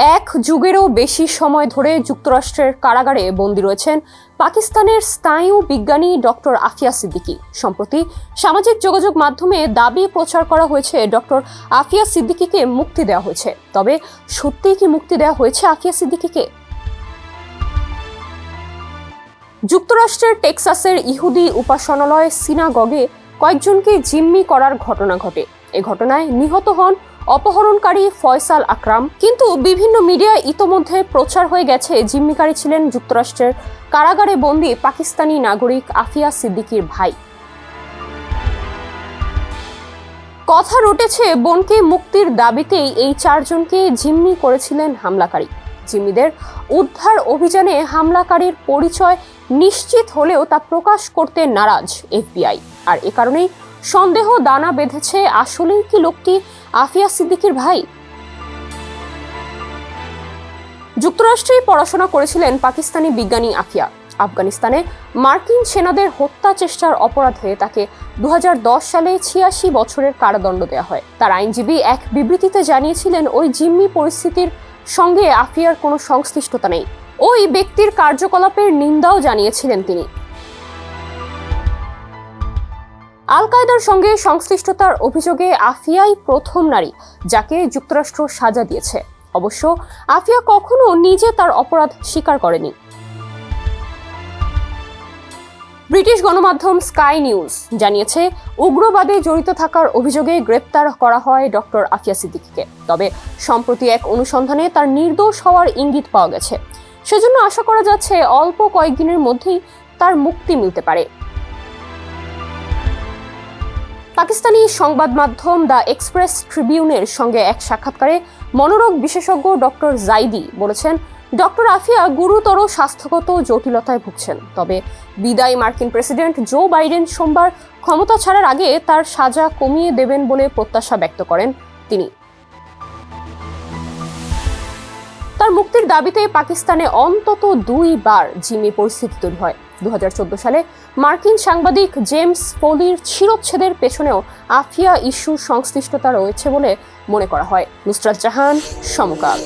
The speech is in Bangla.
এক যুগেরও বেশি সময় ধরে যুক্তরাষ্ট্রের কারাগারে বন্দী রয়েছেন পাকিস্তানের স্নায়ু বিজ্ঞানী ডক্টর আফিয়া সিদ্দিকী। সম্প্রতি সামাজিক যোগাযোগ মাধ্যমে দাবি প্রচার করা হয়েছে, ডক্টর আফিয়া সিদ্দিকিকে মুক্তি দেওয়া হয়েছে। তবে সত্যিই কি মুক্তি দেওয়া হয়েছে আফিয়া সিদ্দিকীকে? যুক্তরাষ্ট্রের টেক্সাসের ইহুদি উপাসনালয় সিনাগগে কয়েকজনকে জিম্মি করার ঘটনা ঘটে। এ ঘটনায় নিহত হন অপহরণকারী ফয়সাল আকরাম। কিন্তু বিভিন্ন মিডিয়ায় ইতোমধ্যে প্রচার হয়ে গেছে, জিম্মিকারী ছিলেন যুক্তরাষ্ট্রের কারাগারে বন্দী পাকিস্তানি নাগরিক আফিয়া সিদ্দিকীর ভাই। কথা রটেছে বোনকে মুক্তির দাবিতেই এই চারজনকে জিম্মি করেছিলেন হামলাকারী। জিম্মিদের উদ্ধার অভিযানে হামলাকারীর পরিচয় নিশ্চিত হলেও তা প্রকাশ করতে নারাজ এফবিআই। আর এ কারণেই সন্দেহ দানা বেঁধেছে আসলেই কি লোকটি আফিয়া সিদ্দিকির ভাই? যুক্তরাষ্ট্রেই পড়াশোনা করেছিলেন পাকিস্তানি বিজ্ঞানী আফিয়া। আফগানিস্তানে মার্কিন সেনাদের হত্যা চেষ্টার অপরাধে তাকে দু হাজার দশ সালে ছিয়াশি বছরের কারাদণ্ড দেওয়া হয়। তার আইনজীবী এক বিবৃতিতে জানিয়েছিলেন, ওই জিম্মি পরিস্থিতির সঙ্গে আফিয়ার কোনো সংশ্লিষ্টতা নেই। ওই ব্যক্তির কার্যকলাপের নিন্দাও জানিয়েছিলেন তিনি। আল কায়দার সঙ্গে সংশ্লিষ্টতার অভিযোগে আফিয়াই প্রথম নারী, যাকে যুক্তরাষ্ট্র সাজা দিয়েছে। অবশ্য আফিয়া কখনো নিজে তার অপরাধ স্বীকার করেনি। ব্রিটিশ গণমাধ্যম স্কাই নিউজ জানিয়েছে, উগ্রবাদে জড়িত থাকার অভিযোগে গ্রেপ্তার করা হয় ডক্টর আফিয়া সিদ্দিকীকে। তবে সম্প্রতি এক অনুসন্ধানে তার নির্দোষ হওয়ার ইঙ্গিত পাওয়া গেছে। সেজন্য আশা করা যাচ্ছে, অল্প কয়েকদিনের মধ্যেই তার মুক্তি মিলতে পারে। পাকিস্তানি সংবাদ মাধ্যম দ্য এক্সপ্রেস ট্রিবিউনের সঙ্গে এক সাক্ষাৎকারে মনোরোগ বিশেষজ্ঞ ডক্টর জাইদি বলেছেন, ডক্টর আফিয়া গুরুতর স্বাস্থ্যগত জটিলতায় ভুগছেন। তবে বিদায়ী মার্কিন প্রেসিডেন্ট জো বাইডেন সোমবার ক্ষমতা ছাড়ার আগে তার সাজা কমিয়ে দেবেন বলে প্রত্যাশা ব্যক্ত করেন তিনি। তার মুক্তির দাবিতে পাকিস্তানে অন্তত দুইবার জিমি পরিস্থিতি তৈরি হয়। দু হাজার চোদ্দ সালে মার্কিন সাংবাদিক জেমস পোলির শিরোচ্ছেদের পেছনেও আফিয়া ইস্যুর সংশ্লিষ্টতা রয়েছে বলে মনে করা হয়। নুসরাত জাহান, সমকাল।